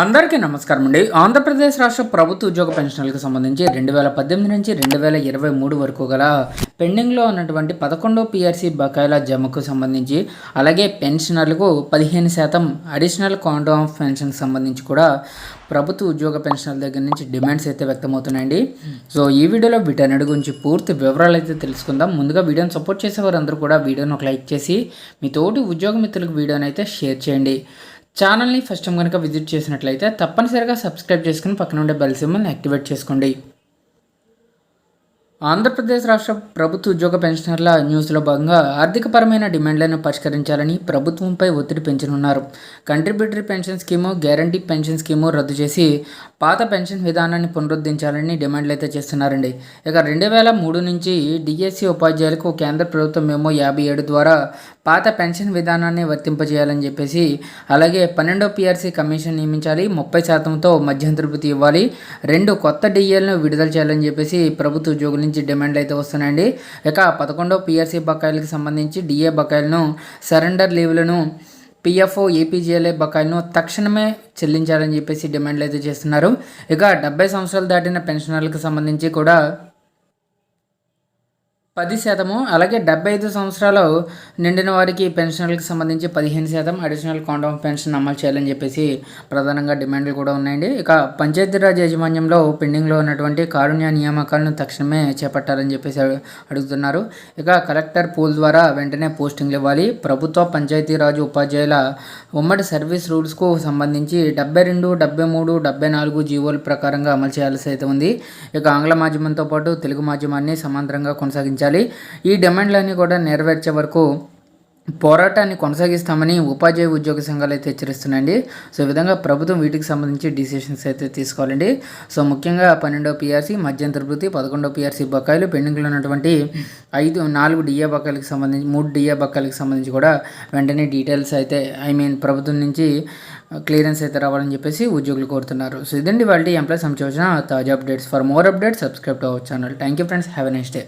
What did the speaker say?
అందరికీ నమస్కారం అండి. ఆంధ్రప్రదేశ్ రాష్ట్ర ప్రభుత్వ ఉద్యోగ పెన్షన్లకు సంబంధించి రెండు వేల పద్దెనిమిది నుంచి రెండు వేల ఇరవై మూడు వరకు గల పెండింగ్లో ఉన్నటువంటి పదకొండో పిఆర్సీ బకాయిల జమకు సంబంధించి అలాగే పెన్షనర్లకు పదిహేను శాతం అడిషనల్ కౌంట్ ఆఫ్ పెన్షన్కి సంబంధించి కూడా ప్రభుత్వ ఉద్యోగ పెన్షన్ల దగ్గర నుంచి డిమాండ్స్ అయితే వ్యక్తమవుతున్నాయండి. సో ఈ వీడియోలో వీటన్నిటి గురించి పూర్తి వివరాలు అయితే తెలుసుకుందాం. ముందుగా వీడియోని సపోర్ట్ చేసేవారందరూ కూడా వీడియోని ఒక లైక్ చేసి మీ తోటి ఉద్యోగ మిత్రులకు వీడియోని అయితే షేర్ చేయండి. ఛానల్ని ఫస్ట్ టైం కనుక విజిట్ చేసినట్లయితే తప్పనిసరిగా సబ్స్క్రైబ్ చేసుకుని పక్కన ఉండే బెల్ సింబల్ని యాక్టివేట్ చేసుకోండి. ఆంధ్రప్రదేశ్ రాష్ట్ర ప్రభుత్వ ఉద్యోగ పెన్షనర్ల న్యూస్లో భాగంగా ఆర్థికపరమైన డిమాండ్లను పరిష్కరించాలని ప్రభుత్వంపై ఒత్తిడి పెంచనున్నారు. Contributory pension scheme guarantee pension scheme రద్దు చేసి పాత పెన్షన్ విధానాన్ని పునరుద్ధరించాలని డిమాండ్లు అయితే చేస్తున్నారండి. ఇక రెండు వేల మూడు నుంచి డిఎస్సి ఉపాధ్యాయులకు కేంద్ర ప్రభుత్వం మేమో యాభై ఏడు ద్వారా పాత పెన్షన్ విధానాన్ని వర్తింపజేయాలని చెప్పేసి అలాగే పన్నెండో పిఆర్సీ కమిషన్ నియమించాలి ముప్పై శాతంతో మధ్యంతృప్తి ఇవ్వాలి రెండు కొత్త డిఎల్ను విడుదల చేయాలని చెప్పేసి ప్రభుత్వ ఉద్యోగుల నుంచి డిమాండ్లు అయితే వస్తున్నాయండి. ఇక పదకొండో పిఆర్సీ బకాయిలకు సంబంధించి డిఏ బకాయిలను సరెండర్ లీవ్లను పిఎఫ్ఓ ఏపీజీఎల్ఏ బకాయిలను తక్షణమే చెల్లించాలని చెప్పేసి డిమాండ్లు అయితే చేస్తున్నారు. ఇక డెబ్బై సంవత్సరాలు దాటిన పెన్షనర్లకు సంబంధించి కూడా పది శాతము అలాగే డెబ్బై ఐదు సంవత్సరాలు నిండిన వారికి పెన్షన్లకు సంబంధించి పదిహేను శాతం అడిషనల్ కాండోమ్ పెన్షన్ అమలు చేయాలని చెప్పేసి ప్రధానంగా డిమాండ్లు కూడా ఉన్నాయండి. ఇక పంచాయతీరాజ్ యాజమాన్యంలో పెండింగ్లో ఉన్నటువంటి కారుణ్య నియామకాలను తక్షణమే చేపట్టాలని చెప్పేసి అడుగుతున్నారు. ఇక కలెక్టర్ పూల్ ద్వారా వెంటనే పోస్టింగ్లు ఇవ్వాలి. ప్రభుత్వ పంచాయతీరాజ్ ఉపాధ్యాయుల ఉమ్మడి సర్వీస్ రూల్స్కు సంబంధించి డెబ్బై రెండు డెబ్బై మూడు డెబ్బై నాలుగు జీవోల ప్రకారంగా అమలు చేయాల్సి అయితే ఉంది. ఇక ఆంగ్ల మాధ్యమంతో పాటు తెలుగు మాధ్యమాన్ని సమాంతరంగా కొనసాగించారు ప్రకటించాలి ఈ డిమాండ్లన్నీ కూడా నెరవేర్చే వరకు పోరాటాన్ని కొనసాగిస్తామని ఉపాధ్యాయ ఉద్యోగ సంఘాలు అయితే హెచ్చరిస్తున్నాయండి. సో ఈ విధంగా ప్రభుత్వం వీటికి సంబంధించి డిసిషన్స్ అయితే తీసుకోవాలండి. సో ముఖ్యంగా పన్నెండో పిఆర్సీ మధ్యంతర భృతి పదకొండో పిఆర్సీ బకాయిలు పెండింగ్లో ఉన్నటువంటి ఐదు నాలుగు డిఏ బకాయిలకు సంబంధించి మూడు డిఏ బకాయిలకు సంబంధించి కూడా వెంటనే డీటెయిల్స్ అయితే ఐ మీన్ ప్రభుత్వం నుంచి క్లియరెన్స్ అయితే రావాలని చెప్పేసి ఉద్యోగులు కోరుతున్నారు. సో ఇదండి వాళ్ళ ఎంప్లాయ్ సంచోచన తాజా updates. For more updates subscribe to our channel. Thank you friends. Have a next day.